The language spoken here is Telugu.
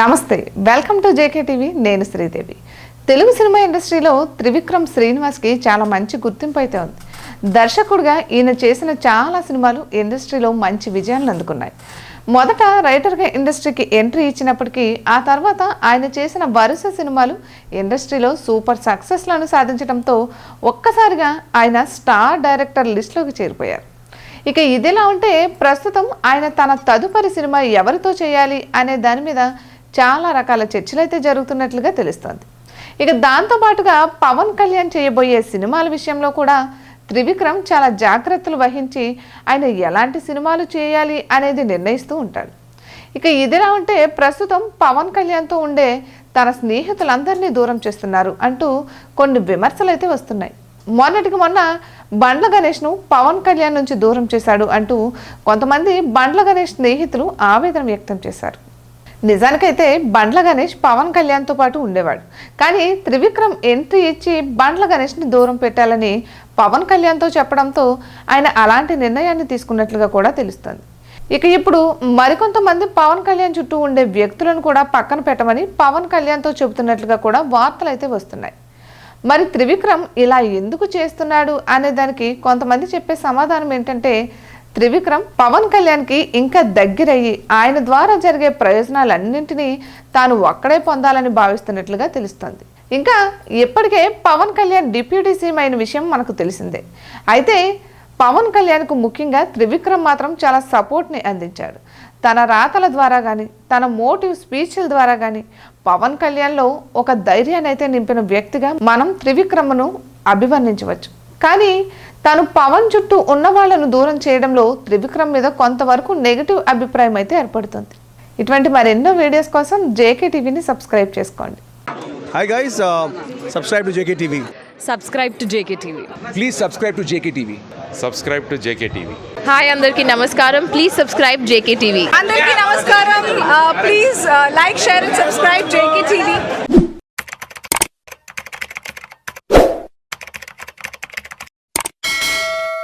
నమస్తే వెల్కమ్ టు జేకే టీవీ నేను శ్రీదేవి. తెలుగు సినిమా ఇండస్ట్రీలో త్రివిక్రమ్ శ్రీనివాస్కి చాలా మంచి గుర్తింపు అయితే ఉంది. దర్శకుడిగా ఈయన చేసిన చాలా సినిమాలు ఇండస్ట్రీలో మంచి విజయాలను అందుకున్నాయి. మొదట రైటర్గా ఇండస్ట్రీకి ఎంట్రీ ఇచ్చినప్పటికీ ఆ తర్వాత ఆయన చేసిన వరుస సినిమాలు ఇండస్ట్రీలో సూపర్ సక్సెస్లను సాధించడంతో ఒక్కసారిగా ఆయన స్టార్ డైరెక్టర్ లిస్టులోకి చేరిపోయారు. ఇక ఇదిలా ఉంటే ప్రస్తుతం ఆయన తన తదుపరి సినిమా ఎవరితో చేయాలి అనే దాని మీద చాలా రకాల చర్చలు అయితే జరుగుతున్నట్లుగా తెలుస్తోంది. ఇక దాంతో పాటుగా పవన్ కళ్యాణ్ చేయబోయే సినిమాల విషయంలో కూడా త్రివిక్రమ్ చాలా జాగ్రత్తలు వహించి ఆయన ఎలాంటి సినిమాలు చేయాలి అనేది నిర్ణయిస్తూ ఉంటాడు. ఇక ఇదిలా ఉంటే ప్రస్తుతం పవన్ కళ్యాణ్తో ఉండే తన స్నేహితులందరినీ దూరం చేస్తున్నారు అంటూ కొన్ని విమర్శలు అయితే వస్తున్నాయి. మొన్నటికి మొన్న బండ్ల గణేష్ను పవన్ కళ్యాణ్ నుంచి దూరం చేశాడు అంటూ కొంతమంది బండ్ల గణేష్ స్నేహితులు ఆవేదన వ్యక్తం చేశారు. నిజానికైతే బండ్ల గణేష్ పవన్ కళ్యాణ్తో పాటు ఉండేవాడు. కానీ త్రివిక్రమ్ ఎంట్రీ ఇచ్చి బండ్ల గణేష్ని దూరం పెట్టాలని పవన్ కళ్యాణ్తో చెప్పడంతో ఆయన అలాంటి నిర్ణయాన్ని తీసుకున్నట్లుగా కూడా తెలుస్తుంది. ఇక ఇప్పుడు మరికొంతమంది పవన్ కళ్యాణ్ చుట్టూ ఉండే వ్యక్తులను కూడా పక్కన పెట్టమని పవన్ కళ్యాణ్తో చెబుతున్నట్లుగా కూడా వార్తలు అయితే వస్తున్నాయి. మరి త్రివిక్రమ్ ఇలా ఎందుకు చేస్తున్నాడు అనే దానికి కొంతమంది చెప్పే సమాధానం ఏంటంటే త్రివిక్రమ్ పవన్ కళ్యాణ్కి ఇంకా దగ్గరయ్యి ఆయన ద్వారా జరిగే ప్రయోజనాలన్నింటినీ తాను ఒక్కడే పొందాలని భావిస్తున్నట్లుగా తెలుస్తోంది. ఇంకా ఇప్పటికే పవన్ కళ్యాణ్ డిప్యూటీ సీఎం అయిన విషయం మనకు తెలిసిందే. అయితే పవన్ కళ్యాణ్కు ముఖ్యంగా త్రివిక్రమ్ మాత్రం చాలా సపోర్ట్ని అందించాడు. తన రాతల ద్వారా కానీ తన మోటివ్ స్పీచ్ల ద్వారా కానీ పవన్ కళ్యాణ్లో ఒక ధైర్యాన్ని అయితే నింపిన వ్యక్తిగా మనం త్రివిక్రమ్ను అభివర్ణించవచ్చు. కానీ తను పవన్ చుట్టూ ఉన్న వాళ్ళను దూరం చేయడంలో త్రివిక్రమ్ మీద కొంతవరకు నెగిటివ్ అభిప్రాయం అయితే ఏర్పడుతుంది. ఇటువంటి మరెన్నో వీడియోస్ కోసం జేకే టీవీని సబ్స్క్రైబ్ చేసుకోండి. Hi guys, uh, subscribe to JKTV. Subscribe to JK TV Please subscribe to JKTV. Subscribe to JK TV hi అందరికీ నమస్కారం. ప్లీజ్ సబ్స్క్రైబ్ జేకే టీవీ అందరికీ నమస్కారం. Please like share and subscribe JK TV